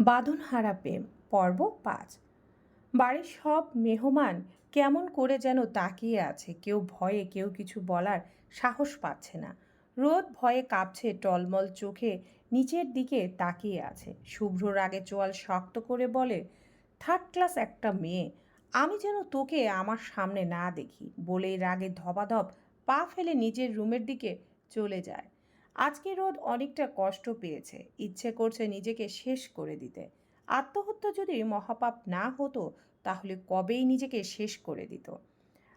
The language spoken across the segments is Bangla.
বাঁধনহারা প্রেম পর্ব পাঁচ। বাড়ির সব মেহমান কেমন করে যেন তাকিয়ে আছে, কেউ ভয়ে, কেউ কিছু বলার সাহস পাচ্ছে না। রোদ ভয়ে কাঁপছে, টলমল চোখে নিচের দিকে তাকিয়ে আছে। শুভ্র রাগে চোয়াল শক্ত করে বলে, থার্ড ক্লাস একটা মেয়ে, আমি যেন তোকে আমার সামনে না দেখি। বলেই রাগে ধবাধব পা ফেলে নিজের রুমের দিকে চলে যায়। আজকে রোদ অনেকটা কষ্ট পেয়েছে। ইচ্ছে করছে নিজেকে শেষ করে দিতে। আত্মহত্যা যদি মহাপাপ না হতো, তাহলে কবেই নিজেকে শেষ করে দিত?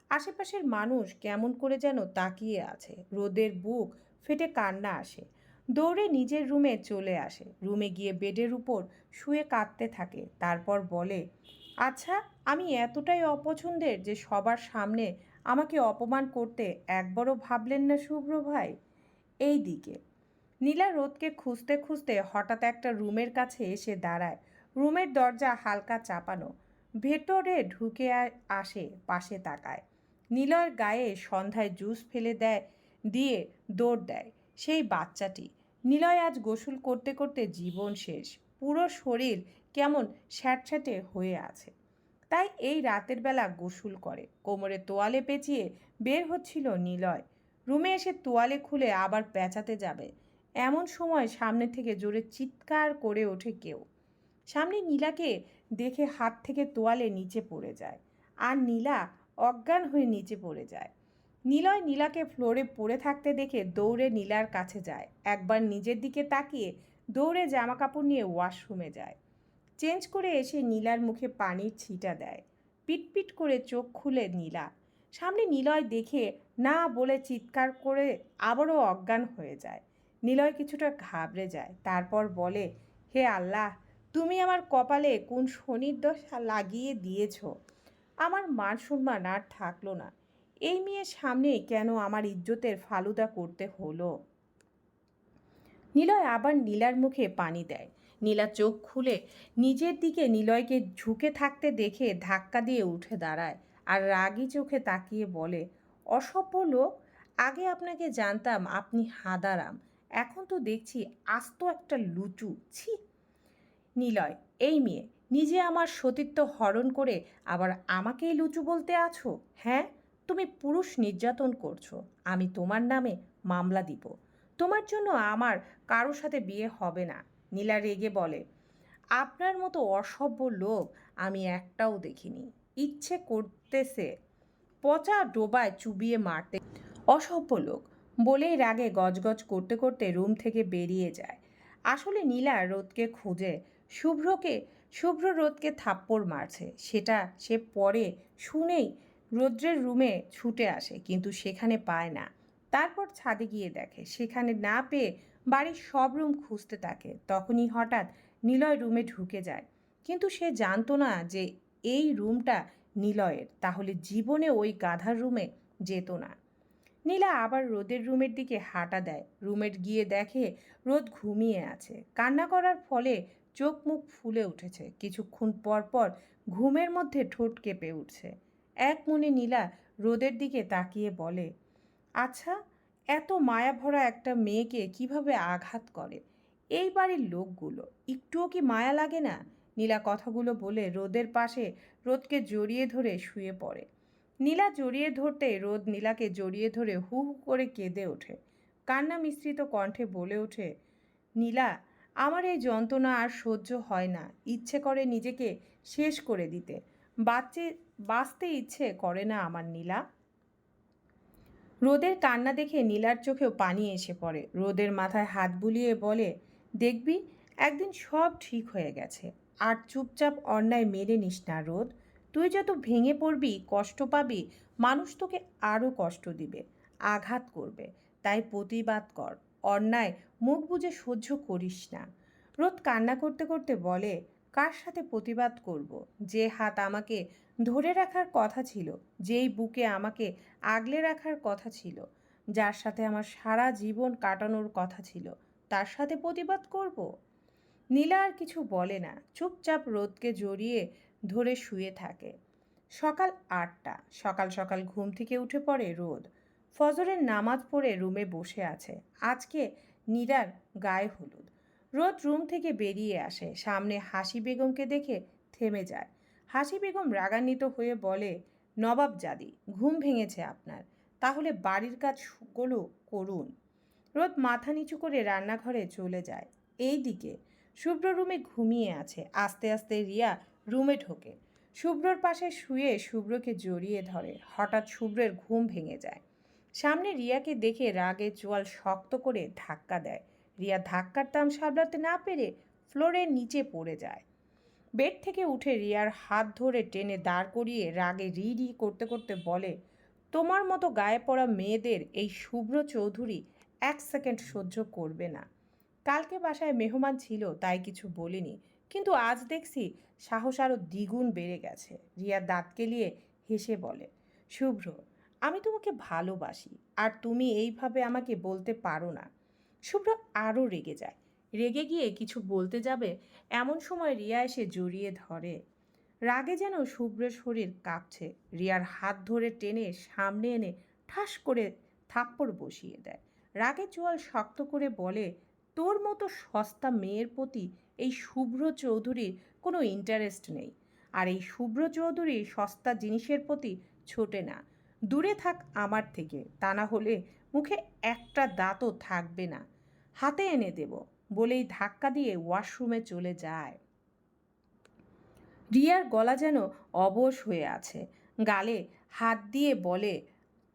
আশেপাশের মানুষ কেমন করে যেন তাকিয়ে আছে। রোদের বুক ফেটে কান্না আসে। দৌড়ে নিজের রুমে চলে আসে। রুমে গিয়ে বেডের উপর শুয়ে কাঁদতে থাকে। তারপর বলে আচ্ছা আমি এতটাই অপছন্দের যে সবার সামনে আমাকে অপমান করতে একবারও ভাবলেন না শুভ্র ভাই? এই দিকে নীলা রোদকে খুঁজতে খুঁজতে হঠাৎ একটা রুমের কাছে এসে দাঁড়ায়। রুমের দরজা হালকা চাপানো। ভেতরে ঢুকে আসে, পাশে তাকায়। নীলয়ের গায়ে সন্ধ্যায় জুস ফেলে দেয়, দিয়ে দৌড় দেয়। সেই বাচ্চাটি। নিলয় আজ গোসল করতে করতে জীবন শেষ। পুরো শরীর কেমন স্যাঁতস্যাঁতে হয়ে আছে। তাই এই রাতের বেলা গোসল করে। কোমরে তোয়ালে পেঁচিয়ে বের হচ্ছিল নিলয়। রুমে এসে তোয়ালে খুলে আবার পেঁচাতে যাবে। এমন সময় সামনে থেকে জোরে চিৎকার করে ওঠে কেউ। সামনে নীলাকে দেখে হাত থেকে তোয়ালে নিচে পড়ে যায় আর নীলা অজ্ঞান হয়ে নিচে পড়ে যায়। নীলয় নীলাকে ফ্লোরে পড়ে থাকতে দেখে দৌড়ে নীলার কাছে যায়। একবার নিজের দিকে তাকিয়ে দৌড়ে জামা কাপড় নিয়ে ওয়াশরুমে যায়। চেঞ্জ করে এসে নীলার মুখে পানির ছিটা দেয়। পিটপিট করে চোখ খুলে নীলা সামনে নিলয় দেখে না বলে চিৎকার করে আবারও অজ্ঞান হয়ে যায়। নিলয় কিছুটা ঘাবড়ে যায়, তারপর বলে, হে আল্লাহ, তুমি আমার কপালে কোন শনির দশা লাগিয়ে দিয়েছ? আমার মান সম্মান আর থাকল না। এই মেয়ের সামনে কেন আমার ইজ্জতের ফালুদা করতে হলো? নিলয় আবার নীলার মুখে পানি দেয়। নীলা চোখ খুলে নিজের দিকে নিলয়কে ঝুঁকে থাকতে দেখে ধাক্কা দিয়ে উঠে দাঁড়ায়। আর রাগী চোখে তাকিয়ে বলে, অসভ্য লোক? আগে আপনাকে জানতাম আপনি হাদারাম, এখন তো দেখছি আস্ত একটা লুচু, ছি! নিলয়, এই মেয়ে, নিজে আমার সতীত্ব হরণ করে আবার আমাকেই লুচু বলতে আছো? হ্যাঁ? তুমি পুরুষ নির্যাতন করছ, আমি তোমার নামে মামলা দিব। তোমার জন্য আমার কারোর সাথে বিয়ে হবে না। নীলা রেগে বলে, আপনার মতো অসভ্য লোক আমি একটাও দেখিনি। ইচ্ছে করতেছে পচা ডোবায় চুবিয়ে মারতে। অসভ্য লোক। বলেই রাগে গজগজ করতে করতে রুম থেকে বেরিয়ে যায়। আসলে নীলা রোদকে খুঁজে, শুভ্রকে, শুভ্র রোদকে থাপ্পড় মারছে। সেটা সে পরে শুনেই রৌদ্রের রুমে ছুটে আসে, কিন্তু সেখানে পায় না। তারপর ছাদে গিয়ে দেখে, সেখানে না পেয়ে বাড়ির সব রুম খুঁজতে থাকে। তখনই হঠাৎ নিলয় রুমে ঢুকে যায়। কিন্তু সে জানতো না যে এই রুমটা নিলয়ের, তাহলে জীবনে ওই গাধার রুমে যেত না। নীলা আবার রোদের রুমের দিকে হাঁটা দেয়, রুমের গিয়ে দেখে রোদ ঘুমিয়ে আছে। কান্না করার ফলে চোখ মুখ ফুলে উঠেছে, কিছুক্ষণ পর পর ঘুমের মধ্যে ঠোঁট কেঁপে উঠছে। এক মনে নীলা রোদের দিকে তাকিয়ে বলে আচ্ছা এত মায়া ভরা একটা মেয়েকে কীভাবে আঘাত করে? এই বাড়ির লোকগুলো, একটুও কি মায়া লাগে না? নীলা কথাগুলো বলে রোদের পাশে রোদকে জড়িয়ে ধরে শুয়ে পড়ে। নীলা জড়িয়ে ধরতে রোদ নীলাকে জড়িয়ে ধরে হু হু করে কেঁদে ওঠে। কান্না মিশ্রিত কণ্ঠে বলে ওঠে, নীলা, আমার এই যন্ত্রণা আর সহ্য হয় না। ইচ্ছে করে নিজেকে শেষ করে দিতে। বাচ্চে বাঁচতে ইচ্ছে করে না আমার নীলা রোদের কান্না দেখে নীলার চোখেও পানি এসে পড়ে। রোদের মাথায় হাত বুলিয়ে বলে, দেখবি, একদিন সব ঠিক হয়ে গেছে। আর চুপচাপ অন্যায় মেনে নিস না রোদ। তুই যত ভেঙে পড়বি, কষ্ট পাবি, মানুষ তোকে আরও কষ্ট দিবে, আঘাত করবে। তাই প্রতিবাদ কর, অন্যায় মুখ বুজে সহ্য করিস না। রোদ কান্না করতে করতে বলে, কার সাথে প্রতিবাদ করব? যে হাত আমাকে ধরে রাখার কথা ছিল, যেই বুকে আমাকে আগলে রাখার কথা ছিল, যার সাথে আমার সারা জীবন কাটানোর কথা ছিল, তার সাথে প্রতিবাদ করব? নীলা আর কিছু বলে না, চুপচাপ রোদকে জড়িয়ে ধরে শুয়ে থাকে। সকাল আটটা, সকাল সকাল ঘুম থেকে উঠে পড়ে রোদ। ফজরের নামাজ পড়ে রুমে বসে আছে। আজকে নীরার গায়ে হলুদ। রোদ রুম থেকে বেরিয়ে আসে। সামনে হাসি বেগমকে দেখে থেমে যায়। হাসি বেগম রাগান্বিত হয়ে বলে, নবাব জাদি, ঘুম ভেঙেছে আপনার। তাহলে বাড়ির কাজ কাজগুলো করুন। রোদ মাথা নিচু করে রান্নাঘরে চলে যায়। এই দিকে শুভ্র রুমে ঘুমিয়ে আছে। আস্তে আস্তে রিয়া রুমে ঢোকে। শুভ্রর পাশে শুয়ে শুভ্রকে জড়িয়ে ধরে। হঠাৎ শুভ্রের ঘুম ভেঙে যায়। সামনে রিয়াকে দেখে রাগে চোয়াল শক্ত করে ধাক্কা দেয়। রিয়া ধাক্কার তাম সামলাতে না পেরে ফ্লোরের নিচে পড়ে যায়। বেড থেকে উঠে রিয়ার হাত ধরে টেনে দাঁড় করিয়ে রাগে রি রি করতে করতে বলে, তোমার মতো গায়ে পড়া মেয়েদের এই শুভ্র চৌধুরী এক সেকেন্ড সহ্য করবে না। কালকে বাসায় মেহমান ছিল, তাই কিছু বলিনি। কিন্তু আজ দেখছি সাহস আরও দ্বিগুণ বেড়ে গেছে। রিয়া দাঁত কেলিয়ে হেসে বলে, শুভ্র, আমি তোমাকে ভালোবাসি, আর তুমি এইভাবে আমাকে বলতে পারো না। শুভ্র আরও রেগে যায়। রেগে গিয়ে কিছু বলতে যাবে, এমন সময় রিয়া এসে জড়িয়ে ধরে। রাগে যেন শুভ্রের শরীর কাঁপছে। রিয়ার হাত ধরে টেনে সামনে এনে ঠাস করে থাপ্পড় বসিয়ে দেয়। রাগে চোয়াল শক্ত করে বলে তোর মতো সস্তা মেয়ের প্রতি এই শুভ্র চৌধুরীর কোনো ইন্টারেস্ট নেই। আর এই শুভ্র চৌধুরী সস্তা জিনিসের প্রতি ছোটে না। দূরে থাক আমার থেকে, তা না হলে মুখে একটা দাঁতও থাকবে না। হাতে এনে দেব, বলেই ধাক্কা দিয়ে ওয়াশরুমে চলে যায়। রিয়ার গলা যেন অবশ হয়ে আছে। গালে হাত দিয়ে বলে,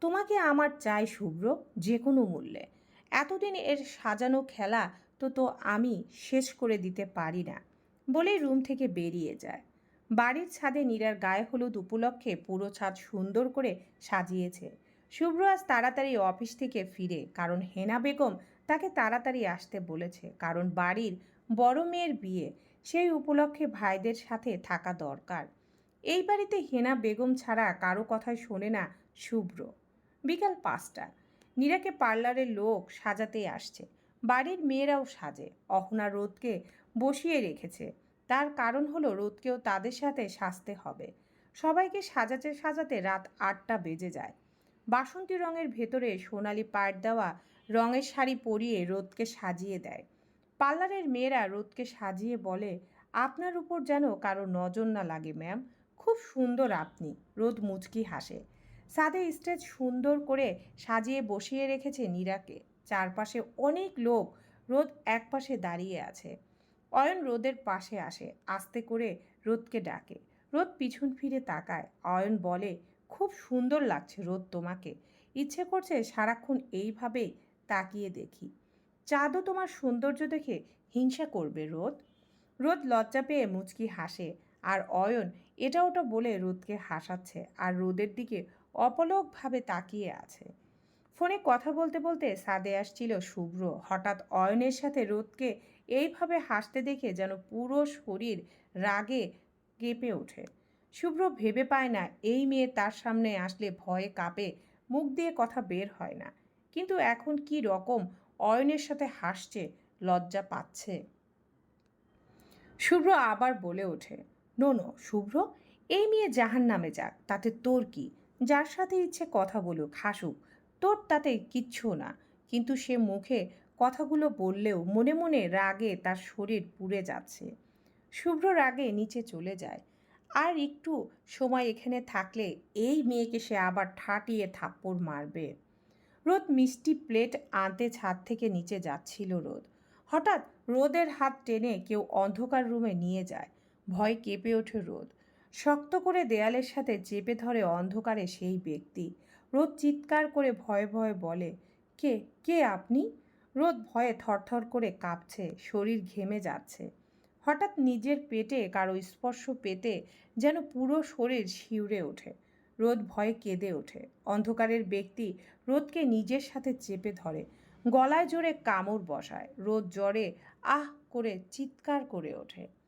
তোমাকে আমার চাই শুভ্র যে কোনো মূল্যে। এতদিন এর সাজানো খেলা তো তো আমি শেষ করে দিতে পারি না বলেই রুম থেকে বেরিয়ে যায়। বাড়ির ছাদে নীরার গায়ে হলুদ উপলক্ষে পুরো ছাদ সুন্দর করে সাজিয়েছে। শুভ্র আজ তাড়াতাড়ি অফিস থেকে ফিরে, কারণ হেনা বেগম তাকে তাড়াতাড়ি আসতে বলেছে, কারণ বাড়ির বড় মেয়ের বিয়ে সেই উপলক্ষে ভাইদের সাথে থাকা দরকার। এই বাড়িতে হেনা বেগম ছাড়া কারও কথাই শোনে না শুভ্র। বিকাল পাঁচটা। নীরাকে পার্লারের লোক সাজাতে আসছে। বাড়ির মেয়েরাও সাজে। অহনা রোদকে বসিয়ে রেখেছে। তার কারণ হলো রোদকেও তাদের সাথে সাজতে হবে। সবাইকে সাজাতে সাজাতে রাত আটটা বেজে যায়। বাসন্তী রঙের ভেতরে সোনালি পাট দেওয়া রঙের শাড়ি পরিয়ে রোদকে সাজিয়ে দেয়। পার্লারের মেয়েরা রোদকে সাজিয়ে বলে, আপনার উপর যেন কারও নজর না লাগে, ম্যাম। খুব সুন্দর আপনি। রোদ মুচকি হাসে। সাদে স্টেজ সুন্দর করে সাজিয়ে বসিয়ে রেখেছে নীরাকে। চারপাশে অনেক লোক রোদ একপাশে দাঁড়িয়ে আছে। অয়ন রোদের পাশে আসে, আস্তে করে রোদকে ডাকে। রোদ পিছন ফিরে তাকায়। অয়ন বলে, খুব সুন্দর লাগছে রোদ তোমাকে। ইচ্ছে করছে সারাক্ষণ এইভাবেই তাকিয়ে দেখি। চাঁদও তোমার সৌন্দর্য দেখে হিংসা করবে রোদ? রোদ লজ্জা পেয়ে মুচকি হাসে, আর অয়ন, এটা ওটা বলে রোদকে হাসাচ্ছে, আর রোদের দিকে অপলকভাবে তাকিয়ে আছে। ফোনে কথা বলতে বলতে সাদে আসছিল শুভ্র। হঠাৎ অয়নের সাথে রোদকে এইভাবে হাসতে দেখে যেন পুরো শরীর রাগে কেঁপে ওঠে। শুভ্র ভেবে পায় না, এই মেয়ে তার সামনে আসলে ভয়ে কাঁপে, মুখ দিয়ে কথা বের হয় না। কিন্তু এখন কি রকম অয়নের সাথে হাসছে, লজ্জা পাচ্ছে। শুভ্র আবার বলে ওঠে, নো শুভ্র, এই মেয়ে জাহান নামে যাক, তাতে তোর কি? যার সাথে ইচ্ছে কথা বলুক, হাসুক, তোর তাতে কিচ্ছু না। কিন্তু সে মুখে কথাগুলো বললেও মনে মনে রাগে তার শরীর পুড়ে যাচ্ছে। শুভ্র রাগে নিচে চলে যায়। আর একটু সময় এখানে থাকলে এই মেয়েকে সে আবার ঠাটিয়ে থাপ্পড় মারবে। রোদ মিষ্টি প্লেট আনতে ছাদ থেকে নিচে যাচ্ছিল রোদ। হঠাৎ রোদের হাত টেনে কেউ অন্ধকার রুমে নিয়ে যায়। ভয় কেঁপে ওঠে রোদ। শক্ত করে দেয়ালের সাথে চেপে ধরে অন্ধকারে সেই ব্যক্তি। রোদ চিৎকার করে ভয়ে ভয়ে বলে, কে কে আপনি? রোদ ভয়ে থরথর করে কাঁপছে, শরীর ঘেমে যাচ্ছে। হঠাৎ নিজের পেটে, কারও স্পর্শ পেতে যেন পুরো শরীর শিউরে ওঠে। রোদ ভয়ে কেঁদে ওঠে। অন্ধকারের ব্যক্তি রোদকে নিজের সাথে চেপে ধরে। গলায় জোরে কামড় বসায়। রোদ জ্বরে আহ করে চিৎকার করে ওঠে।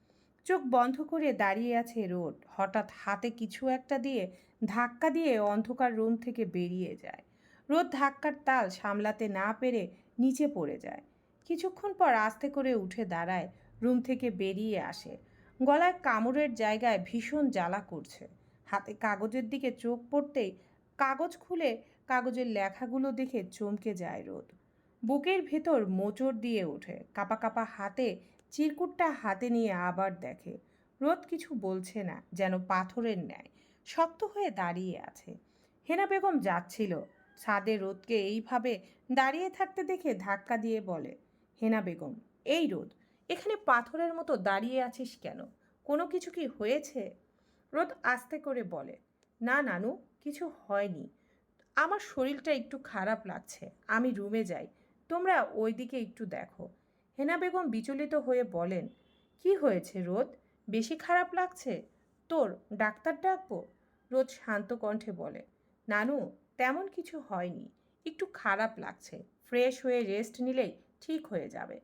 চোখ বন্ধ করে দাঁড়িয়ে আছে রোদ হঠাৎ হাতে কিছু একটা দিয়ে ধাক্কা দিয়ে অন্ধকার রুম থেকে বেরিয়ে যায়। রোদ ধাক্কার তাল সামলাতে না পেরে নিচে পড়ে যায়। কিছুক্ষণ পর আস্তে করে উঠে দাঁড়ায়, রুম থেকে বেরিয়ে আসে। গলায় কামড়ের জায়গায় ভীষণ জ্বালা করছে। হাতে কাগজের দিকে চোখ পড়তেই কাগজ খুলে কাগজের লেখাগুলো দেখে চমকে যায় রোদ। বুকের ভেতর মোচড় দিয়ে ওঠে। কাপা কাপা হাতে চিরকুটটা হাতে নিয়ে আবার দেখে, রোদ কিছু বলছে না, যেন পাথরের ন্যায়, শক্ত হয়ে দাঁড়িয়ে আছে। হেনা বেগম যাচ্ছিল, ছাদে রোদকে এইভাবে দাঁড়িয়ে থাকতে দেখে ধাক্কা দিয়ে বলে, হেনা বেগম, এই রোদ, এখানে পাথরের মতো দাঁড়িয়ে আছিস কেন? কোনো কিছু কি হয়েছে? রোদ আস্তে করে বলে, না নানু, কিছু হয়নি। আমার শরীরটা একটু খারাপ লাগছে, আমি রুমে যাই, তোমরা ওইদিকে একটু দেখো। হেনা বেগম বিচলিত হয়ে বলেন, কি হয়েছে রোদ? বেশি খারাপ লাগছে? তোর ডাক্তার ডাকবো? রোদ শান্ত কণ্ঠে বলে, নানু, তেমন কিছু হয়নি। একটু খারাপ লাগছে। ফ্রেশ হয়ে রেস্ট নিলেই ঠিক হয়ে যাবে।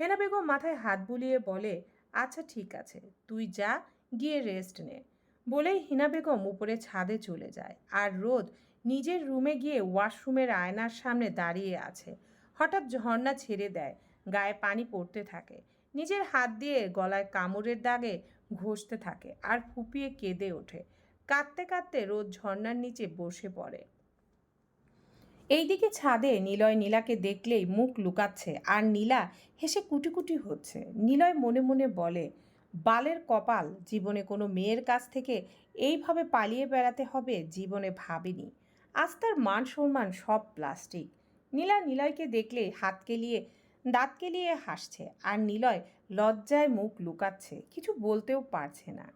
হেনা বেগম মাথায় হাত বুলিয়ে বলে আচ্ছা ঠিক আছে, তুই যা, গিয়ে রেস্ট নে। বলেই হিনা বেগম উপরে ছাদে চলে যায় আর রোদ নিজের রুমে গিয়ে ওয়াশরুমের আয়নার সামনে দাঁড়িয়ে আছে। হঠাৎ ঝর্ণা ছেড়ে দেয় গায়ে পানি পড়তে থাকে। নিজের হাত দিয়ে গলায় কামড়ের দাগে ঘষতে থাকে আর ফুপিয়ে কেঁদে ওঠে। কাঁদতে কাঁদতে রোদ ঝর্ণার নিচে বসে পড়ে। এইদিকে ছাদে নিলয় নীলাকে দেখলেই মুখ লুকাচ্ছে আর নীলা হেসে কুটি কুটি হচ্ছে। নিলয় মনে মনে বলে, বালের কপাল জীবনে কোনো মেয়ের কাছ থেকে এইভাবে পালিয়ে বেড়াতে হবে জীবনে ভাবিনি। আজ তার মান সম্মান সব প্লাস্টিক। নীলা নিলয়কে দেখলে হাত কেলিয়ে দাঁত কেলিয়ে হাসছে আর নিলয় লজ্জায় মুখ লুকাচ্ছে, কিছু বলতেও পারছে না।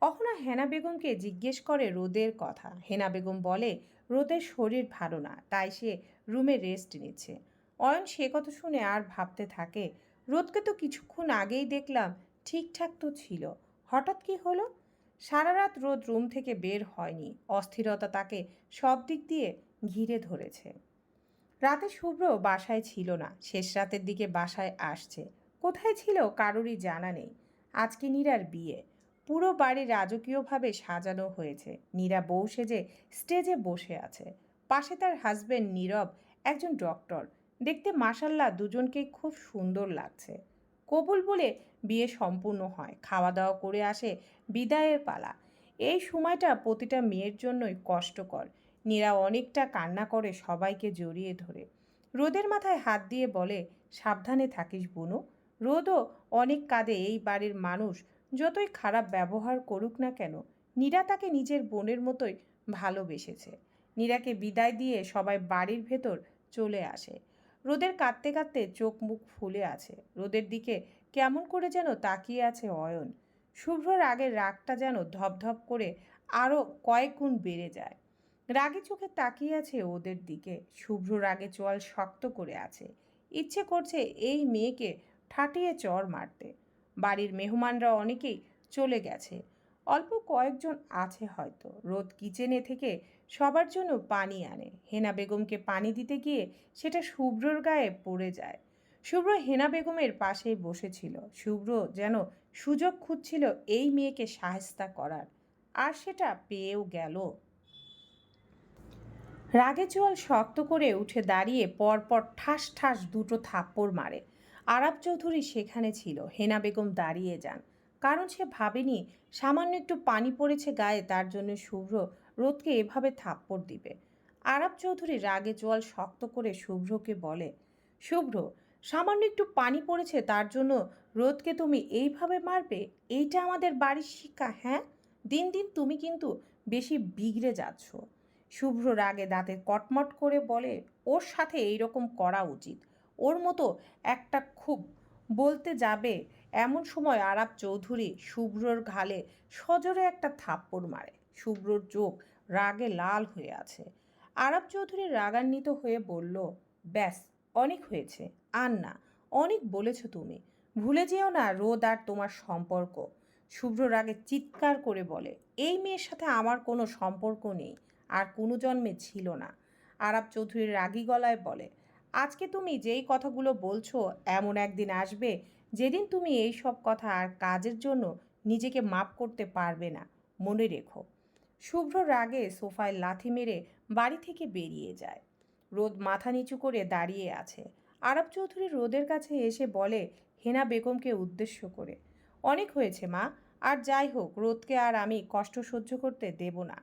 অহনা হেনা বেগমকে জিজ্ঞেস করে রোদের কথা। হেনা বেগম বলে, রোদের শরীর ভালো না, তাই সে রুমে রেস্ট নিচ্ছে। অয়ন সে কথা শুনে আর ভাবতে থাকে, রোদকে তো কিছুক্ষণ আগেই দেখলাম, ঠিকঠাক তো ছিল। হঠাৎ কি হলো? সারা রাত রোদ রুম থেকে বের হয়নি। অস্থিরতা তাকে সব দিক দিয়ে ঘিরে ধরেছে। রাতে শুভ্র বাসায় ছিল না। শেষ রাতের দিকে বাসায় আসছে। কোথায় ছিল কারোরই জানা নেই। আজকে নীরার বিয়ে। পুরো বাড়ি রাজকীয়ভাবে সাজানো হয়েছে। নীরা বউ সেজে স্টেজে বসে আছে। পাশে তার হাজবেন্ড নীরব, একজন ডক্টর দেখতে মাসাল্লাহ দুজনকেই খুব সুন্দর লাগছে। কবুল বলে বিয়ে সম্পূর্ণ হয়। খাওয়া দাওয়া করে আসে বিদায়ের পালা। এই সময়টা প্রতিটা মেয়ের জন্যই কষ্টকর। নীরা অনেকটা কান্না করে সবাইকে জড়িয়ে ধরে। রোদের মাথায় হাত দিয়ে বলে, সাবধানে থাকিস বুনু। রোদও অনেক কাঁদে এই বাড়ির মানুষ। যতই খারাপ ব্যবহার করুক না কেন, নীরা তাকে নিজের বোনের মতোই ভালোবেসেছে। নীরাকে বিদায় দিয়ে সবাই বাড়ির ভেতর চলে আসে। রোদের কাঁদতে কাঁদতে চোখ মুখ ফুলে আছে। রোদের দিকে কেমন করে যেন তাকিয়ে আছে অয়ন। শুভ্রর আগের রাগটা যেন ধপধপ করে আরও কয়েক গুণ বেড়ে যায়। রাগে চোখে তাকিয়ে আছে ওদের দিকে। শুভ্র রাগে চোয়াল শক্ত করে আছে। ইচ্ছে করছে এই মেয়েকে ঠাটিয়ে চর মারতে। বাড়ির মেহমানরা অনেকেই চলে গেছে। অল্প কয়েকজন আছে হয়তো। রোদ কিচেনে থেকে সবার জন্য পানি আনে। হেনা বেগমকে পানি দিতে গিয়ে সেটা শুভ্রর গায়ে পড়ে যায়। শুভ্র হেনা বেগমের পাশেই বসেছিল। শুভ্র যেন সুযোগ খুঁজছিল এই মেয়েকে সাহেস্তা করার। আর সেটা পেয়েও গেল। রাগে চোয়াল শক্ত করে উঠে দাঁড়িয়ে পরপর ঠাস ঠাস দুটো থাপ্পড় মারে। আরাব চৌধুরী সেখানে ছিল। হেনা বেগম দাঁড়িয়ে যান। কারণ সে ভাবেনি সামান্য একটু পানি পড়েছে গায়ে, তার জন্য শুভ্র রোদকে এভাবে থাপ্পড় দিবে। আরাব চৌধুরী রাগে জল শক্ত করে শুভ্রকে বলে, শুভ্র, সামান্য একটু পানি পড়েছে, তার জন্য রোদকে তুমি এইভাবে মারবে? এইটা আমাদের বাড়ির শিক্ষা হ্যাঁ? দিন দিন তুমি কিন্তু বেশি বিগড়ে যাচ্ছ। শুভ্র রাগে দাঁতে কটমট করে বলে, ওর সাথে এইরকম করা উচিত। ওর মতো একটা খুব বলতে যাবে এমন সময় আরাব চৌধুরী শুভ্রর ঘালে সজোরে একটা থাপ্পড় মারে। শুভ্রর চোখ রাগে লাল হয়ে আছে। আরব চৌধুরী রাগান্বিত হয়ে বলল, ব্যাস, অনেক হয়েছে। আর না, অনেক বলেছ তুমি। ভুলে যেও না রোদ আর তোমার সম্পর্ক। শুভ্র রাগে চিৎকার করে বলে, এই মেয়ের সাথে আমার কোনো সম্পর্ক নেই। আর কোনো জন্মে ছিল না। আরব চৌধুরীর রাগী গলায় বলে, আজকে তুমি যেই কথাগুলো বলছো, এমন একদিন আসবে যেদিন তুমি এই সব কথা আর কাজের জন্য নিজেকে মাপ করতে পারবে না। মনে রেখো, শুভ্র রাগে সোফায় লাথি মেরে বাড়ি থেকে বেরিয়ে যায়। রোদ মাথা নিচু করে দাঁড়িয়ে আছে। আরব চৌধুরী রোদের কাছে এসে বলে, হেনা বেগমকে উদ্দেশ্য করে। অনেক হয়েছে মা, আর যাই হোক, রোদকে আর আমি কষ্ট সহ্য করতে দেব না।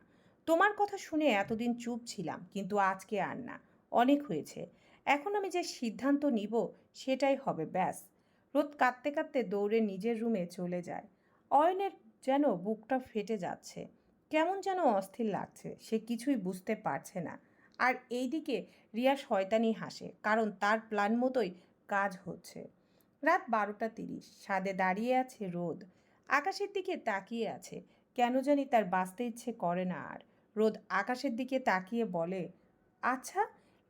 তোমার কথা শুনে এতদিন চুপ ছিলাম, কিন্তু আজকে আর না। অনেক হয়েছে। এখন আমি যে সিদ্ধান্ত নিব, সেটাই হবে, ব্যাস। রোদ কাঁদতে কাঁদতে দৌড়ে নিজের রুমে চলে যায়। অয়নের যেন বুকটা ফেটে যাচ্ছে। কেমন যেন অস্থির লাগছে, সে কিছুই বুঝতে পারছে না। আর এইদিকে রিয়া শয়তানি হাসে, কারণ তার প্ল্যান মতোই কাজ হচ্ছে। রাত বারোটা তিরিশ সাদে দাঁড়িয়ে আছে রোদ। আকাশের দিকে তাকিয়ে আছে, কেন জানি তার বাঁচতে ইচ্ছে করে না আর। রোদ আকাশের দিকে তাকিয়ে বলে আচ্ছা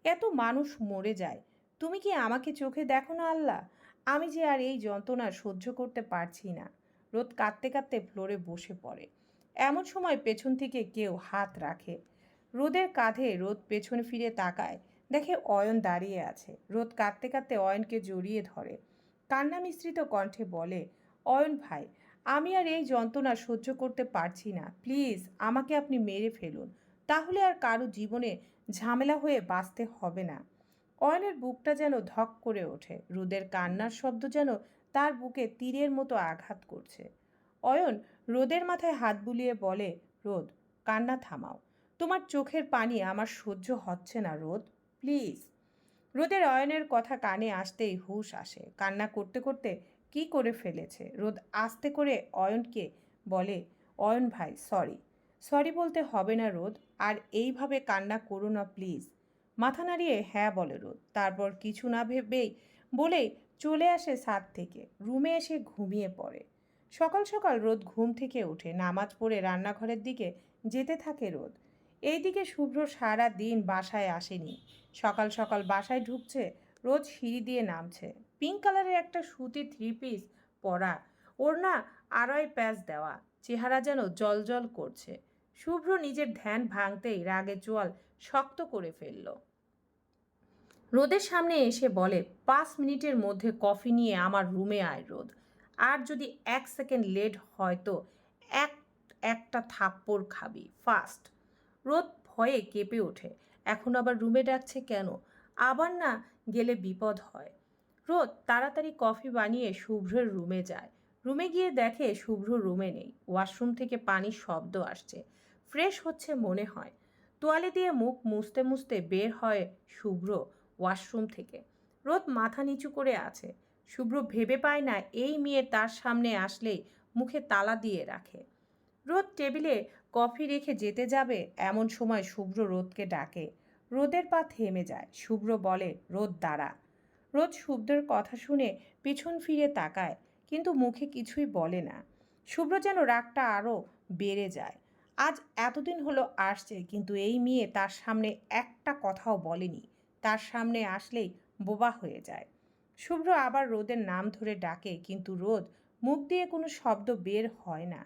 এত মানুষ মরে যায়, তুমি কি আমাকে চোখে দেখো না আল্লাহ? আমি যে আর এই যন্ত্রণা সহ্য করতে পারছি না। রোদ কাঁদতে কাঁদতে ফ্লোরে বসে পড়ে। এমন সময় পেছন থেকে কেউ হাত রাখে। রোদের কাঁধে রোদ পেছন ফিরে তাকায়, দেখে অয়ন দাঁড়িয়ে আছে। রোদ কাঁদতে কাঁদতে অয়নকে জড়িয়ে ধরে। কান্না মিশ্রিত কণ্ঠে বলে, অয়ন ভাই আমি আর এই যন্ত্রণা সহ্য করতে পারছি না। প্লিজ, আমাকে আপনি মেরে ফেলুন। তাহলে আর কারও জীবনে ঝামেলা হয়ে বাঁচতে হবে না। অয়নের বুকটা যেন ধক করে ওঠে। রোদের কান্নার শব্দ যেন তার বুকে তীরের মতো আঘাত করছে। অয়ন রোদের মাথায় হাত বুলিয়ে বলে, রোদ, কান্না থামাও। তোমার চোখের পানি আমার সহ্য হচ্ছে না, রোদ। প্লিজ। রোদের অয়নের কথা কানে আসতেই হুশ আসে। কান্না করতে করতে কি করে ফেলেছে? রোদ আস্তে করে অয়নকে বলে, অয়ন ভাই সরি সরি বলতে হবে না রোদ, আর এইভাবে কান্না করো না প্লিজ মাথা নাড়িয়ে হ্যাঁ বলে রোদ। তারপর কিছু না ভেবেই বলেই চলে আসে ছাদ থেকে। রুমে এসে ঘুমিয়ে পড়ে। সকাল সকাল রোদ ঘুম থেকে ওঠে। নামাজ পড়ে রান্নাঘরের দিকে যেতে থাকে রোদ। এইদিকে শুভ্র সারা দিন বাসায় আসেনি। সকাল সকাল বাসায় ঢুকছে রোজ সিঁড়ি দিয়ে নামছে। পিঙ্ক কালারের একটা সুতির থ্রি পিস পরা। ওর না আড়াই প্যাচ দেওয়া। চেহারা যেন জলজল করছে। শুভ্র নিজের ধ্যান ভাঙতেই রাগে জোয়াল শক্ত করে ফেলল। রোদের সামনে এসে বলে, পাঁচ মিনিটের মধ্যে কফি নিয়ে আমার রুমে আয় রোদ। আর যদি এক সেকেন্ড লেট হয় তো এক, একটা থাপ্পড় খাবি, ফাস্ট। রোদ ভয়ে কেঁপে ওঠে। এখন আবার রুমে ডাকছে কেন? আবার না গেলে বিপদ হয়। রোদ তাড়াতাড়ি কফি বানিয়ে শুভ্রের রুমে যায়। রুমে গিয়ে দেখে শুভ্র রুমে নেই। ওয়াশরুম থেকে পানির শব্দ আসছে। ফ্রেশ হচ্ছে মনে হয়। তোয়ালে দিয়ে মুখ মুছতে মুছতে বের হয় শুভ্র ওয়াশরুম থেকে। রোদ মাথা নিচু করে আছে। শুভ্র ভেবে পায় না এই মেয়ে তার সামনে আসলেই মুখে তালা দিয়ে রাখে। রোদ টেবিলে কফি রেখে যেতে যাবে এমন সময় শুভ্র রোদকে ডাকে। রোদের পা থেমে যায়। শুভ্র বলে, রোদ, দাঁড়া। রোদ শুভ্রের কথা শুনে পিছন ফিরে তাকায়, কিন্তু মুখে কিছুই বলে না। শুভ্র যেন রাগটা আরও বেড়ে যায়। আজ এতদিন হলো আসছে, কিন্তু এই মেয়ে তার সামনে একটা কথাও বলেনি। তার সামনে আসলেই বোবা হয়ে যায়। শুভ্র আবার রোদের নাম ধরে ডাকে, কিন্তু রোদ মুখ দিয়ে কোনো শব্দ বের হয় না।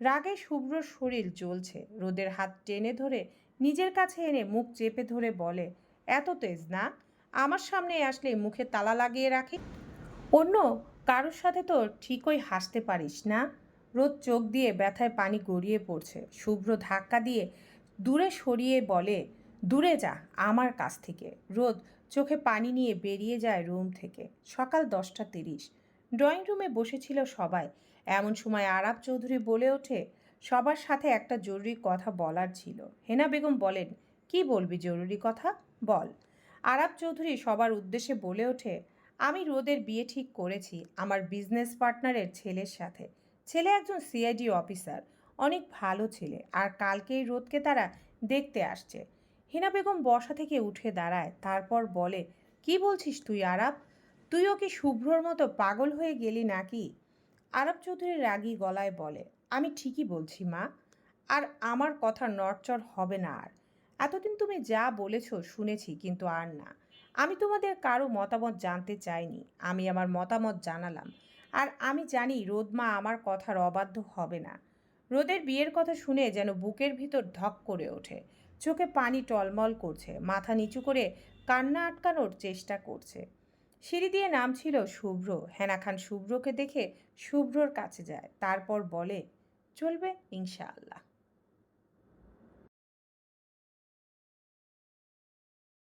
রাগে শুভ্রর শরীর জ্বলছে। রোদের হাত টেনে ধরে নিজের কাছে এনে মুখ চেপে ধরে বলে, এত তেজ না? আমার সামনে আসলে মুখে তালা লাগিয়ে রাখি। অন্য কারোর সাথে তো ঠিকই হাসতে পারিস না। রোদ চোখ দিয়ে ব্যথায় পানি গড়িয়ে পড়ছে। শুভ্র ধাক্কা দিয়ে দূরে সরিয়ে বলে, দূরে যা, আমার কাছ থেকে। রোদ চোখে পানি নিয়ে বেরিয়ে যায় রুম থেকে। সকাল দশটা তিরিশ। ড্রয়িং রুমে বসেছিল সবাই। এমন সময় আরাব চৌধুরী বলে ওঠে, সবার সাথে একটা জরুরি কথা বলার ছিল। হেনা বেগম বলেন, কি বলবি জরুরি কথা? বল। আরাব চৌধুরী সবার উদ্দেশ্যে বলে ওঠে, আমি রোদের বিয়ে ঠিক করেছি আমার বিজনেস পার্টনারের ছেলের সাথে। ছেলে একজন সিআইডি অফিসার অনেক ভালো ছেলে, আর কালকেই রোদকে তারা দেখতে আসছে। হিনা বেগম বসা থেকে উঠে দাঁড়ায়, তারপর বলে, কি বলছিস তুই আরাব? তুইও কি শুভ্রর মতো পাগল হয়ে গেলি নাকি? আরব চৌধুরী রাগী গলায় বলে, আমি ঠিকই বলছি মা, আর আমার কথা নড়চড় হবে না আর। এতদিন তুমি যা বলেছ শুনেছি, কিন্তু আর না। আমি তোমাদের কারও মতামত জানতে চাইনি। আমি আমার মতামত জানালাম। আর আমি জানি রোদমা আমার কথার অবাধ্য হবে না। রোদের বিয়ের কথা শুনে যেন বুকের ভিতর ধক করে ওঠে। চোখে পানি টলমল করছে, মাথা নিচু করে কান্না আটকানোর চেষ্টা করছে। সিঁড়ি দিয়ে নামছিল শুভ্র। হেনা খান শুভ্রকে দেখে শুভ্রর কাছে যায়, তারপর বলে, চলবে ইনশাআল্লাহ।